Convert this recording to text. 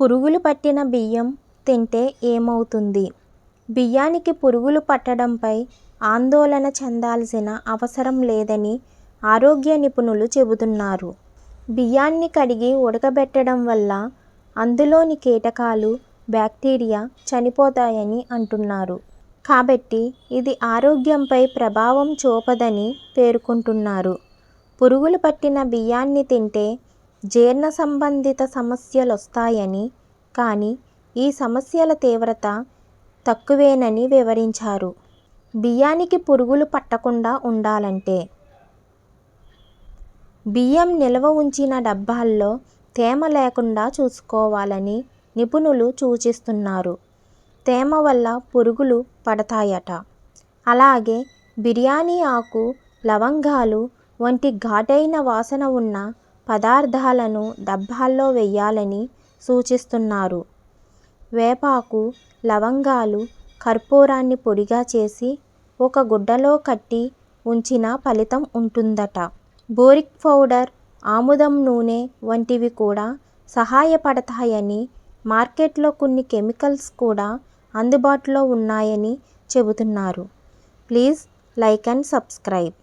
పురుగులు పట్టిన బియ్యం తింటే ఏమవుతుంది? బియ్యానికి పురుగులు పట్టడంపై ఆందోళన చెందాల్సిన అవసరం లేదని ఆరోగ్య నిపుణులు చెబుతున్నారు. బియ్యాన్ని కడిగి ఉడకబెట్టడం వల్ల అందులోని కీటకాలు బ్యాక్టీరియా చనిపోతాయని అంటున్నారు. కాబట్టి ఇది ఆరోగ్యంపై ప్రభావం చూపదని పేర్కొంటున్నారు. పురుగులు పట్టిన బియ్యాన్ని తింటే జీర్ణ సంబంధిత సమస్యలొస్తాయని కానీ ఈ సమస్యల తీవ్రత తక్కువేనని వివరించారు. బియ్యానికి పురుగులు పట్టకుండా ఉండాలంటే బియ్యం నిల్వ ఉంచిన డబ్బాల్లో తేమ లేకుండా చూసుకోవాలని నిపుణులు సూచిస్తున్నారు. తేమ వల్ల పురుగులు పడతాయట. అలాగే బిర్యానీ ఆకు లవంగాలు వంటి ఘాటైన వాసన ఉన్న పదార్థాలను డబ్బాల్లో వెయ్యాలని సూచిస్తున్నారు. వేపాకు లవంగాలు కర్పూరాన్ని పొడిగా చేసి ఒక గుడ్డలో కట్టి ఉంచిన ఫలితం ఉంటుందట. బోరిక్ పౌడర్ ఆముదం నూనె వంటివి కూడా సహాయపడతాయని మార్కెట్లో కొన్ని కెమికల్స్ కూడా అందుబాటులో ఉన్నాయని చెబుతున్నారు. Please like and subscribe.